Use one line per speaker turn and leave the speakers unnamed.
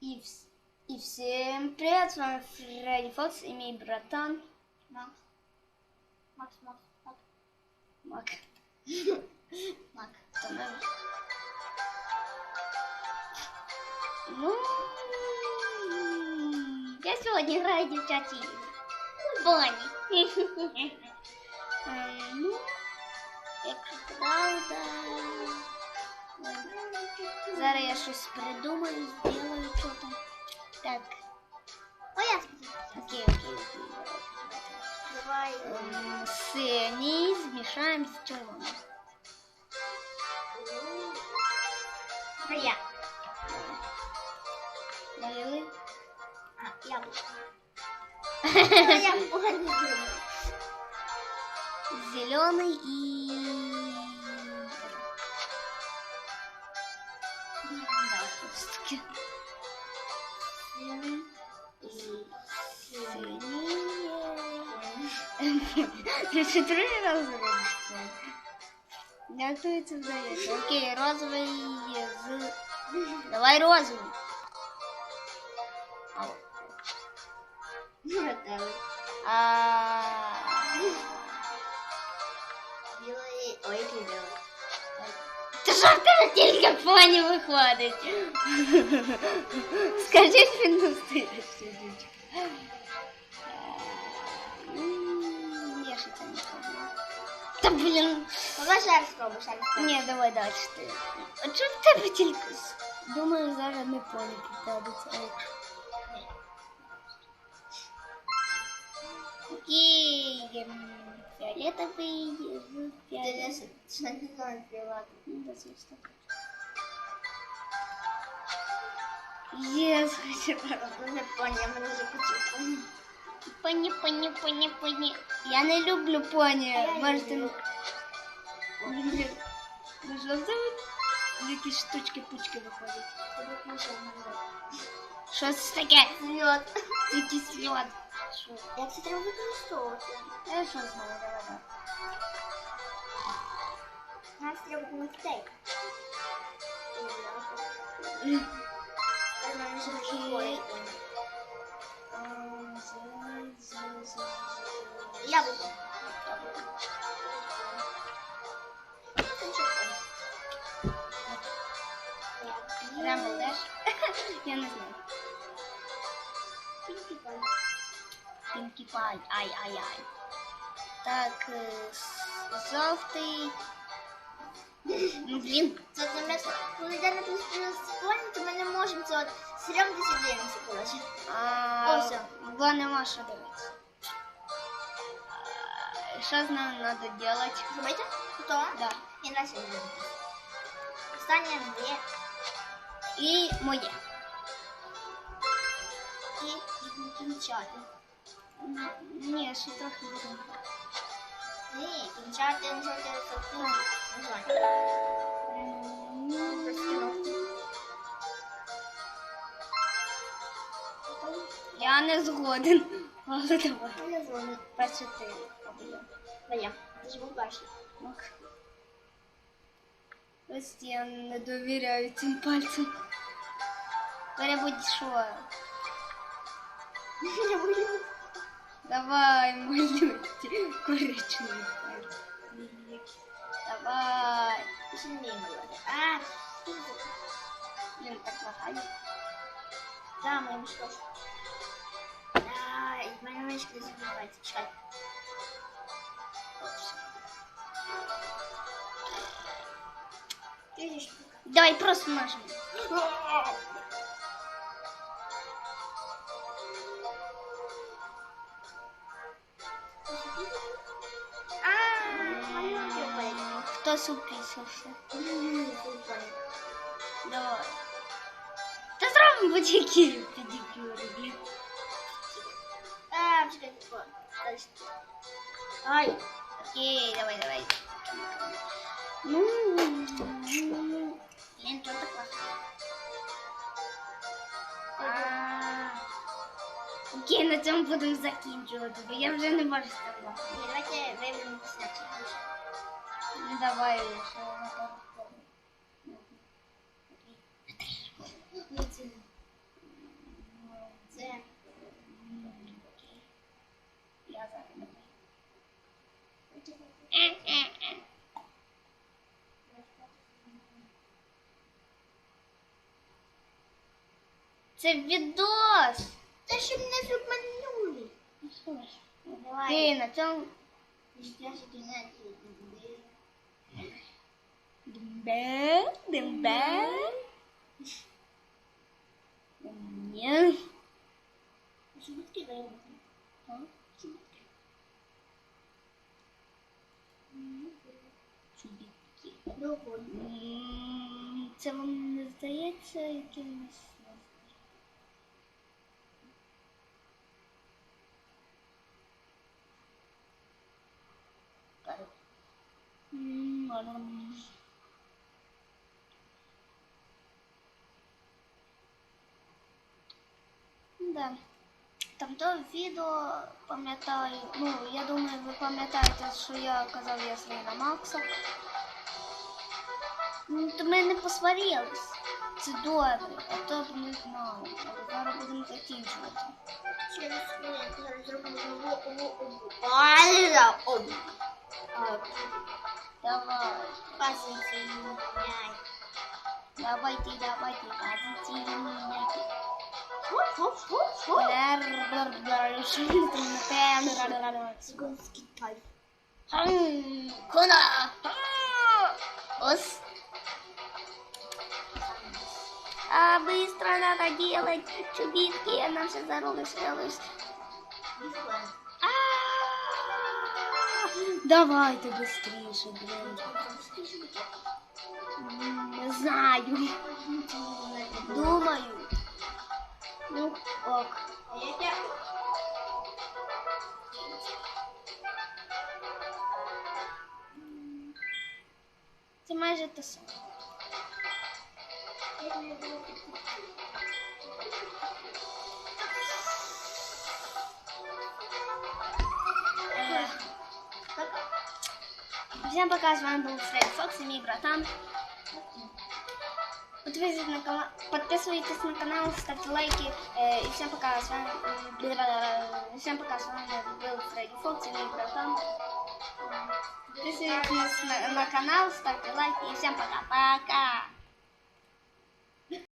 И, и всем привет, с вами Фредди Фокс и мой братан
Макс. Макс, Макс,
Мак.
Макс.
Становится. Ну, я сегодня играю девчачьи Бонни. Ем, Ну, правда. Зараз я щось придумаю, зроблю, що там. Так,
Ой, я
окей, окей, окей.
Давай.
Ем, Синій змішаємо з червоним.
А я.
Налили?
А, яблоко. А я.
Зеленый и... Всё-таки
Синий.
синие. Ты что, три раза робишь? Як тобі це вдається? Окей, розовий з... Давай розовий. Ау.
Рожевий.
А...
Білий. Ой, який білий.
Та що в тебе тільки поні виходить? Скажи, що він настоящий. М, Я ще це не пробую. Та блін.
Давай ще раз спробуй, ще раз спробуй.
Ні, давай далі ти. А чого в тебе тільки? с- Думаю, зараз не поні попадеться. А якщо- Окей. ем, Фіолетовий з
Ти
фіолетовим.
не що не знаю співати.
Ну, да, звісно. Єс, хотіла.
Не поняв, мене вже почув.
Поні, поні, поні, поні. Я не люблю поні.
А я
Можете...
люблю.
Блін. Ну що це ви- якісь штучки-пучки виходять?
Тобі книжок не буде.
Що це таке?
Сльот.
Якийсь льод. Що?
Як це треба використовувати?
Я що знаю, давай.
Нам треба помогти.
Окей. Ем, з- з- з- з-
Яблуко.
Рембл теж? Я не знаю. Пінкі Пай. Ай-ай-ай. Так, е, с- жовтий. Ну, блін.
Це для мене, коли йде на плюс плюс то ми не можемо це от серйозно дисципліни коротше.
А,
О, всё.
Бо нема що дивитися. А, Що з ним треба робити?
Зробити? Хто?
Да.
І на сьогодні. Останнє дві
І моє.
і їх кінчати.
М, Ні, ще трохи будемо.
Ні, кінчати, не
А.
не.
Я не згоден. Але давай.
Я дзвоню.
Перше ти. або я.
Ти ж був перший.
Ось я не довіряю цим пальцям. Перебудь що?
Я боюсь.
Давай, малюйте. Коричневий пальць. Давай.
Ти ще не вміє А,
Блін, так лагає.
да, моя мишка. Да, і в мене мишка не забувається. Чекай. Ти ж
Давай просто нажми.
впали.
Хтось уписався.
М, прикольно.
Давай. Та зробимо будь-які педикюри, блін.
А, чекай, тако. Дальше. Ай,
Окей, давай, давай. Ну,
блін, чого так класно?
а, окей, на цьому будемо закінчувати, бо я вже не можу сказати.
Ні, давайте виявимо після
Не
добавили, Це
відос!
Та щоб не фігманули.
Ну що ж,
давай.
Ти на цьому...
Я ж не. кінець.
Дембе, дембе. Ні.
Шутки даємо.
А? Чубітки.
Довольно.
М, Це вам не здається якимось. М, м. Да. Там то відео пам'ятаю. Ну, я думаю, ви пам'ятаєте, що я казав, я на Макса. Ну, то ми не посварились. Це добре, а то б не знаю. Але зараз будемо закінчувати.
Через хвилинку зараз зробимо нову обу. Альра обу.
Давай.
Позицію міняй.
Давайте, давайте, позитивні міняйте.
Цыганский кайф.
Куда? Ос. А быстро надо делать чубитки, нам сейчас зарулись. А! Давайте быстрее, блин. Знаю. Думаю. Саме. Е, Всем пока, с вами был Фредди Фокс и мой братан. Подписывайтесь на, канал, подписывайтесь на канал, ставьте лайки. Э, и всем пока, с вами... э, Всем пока, с вами был Фредди Фокс и мой братан. Подписывайтесь на, на канал, ставьте лайки. И всем пока-пока.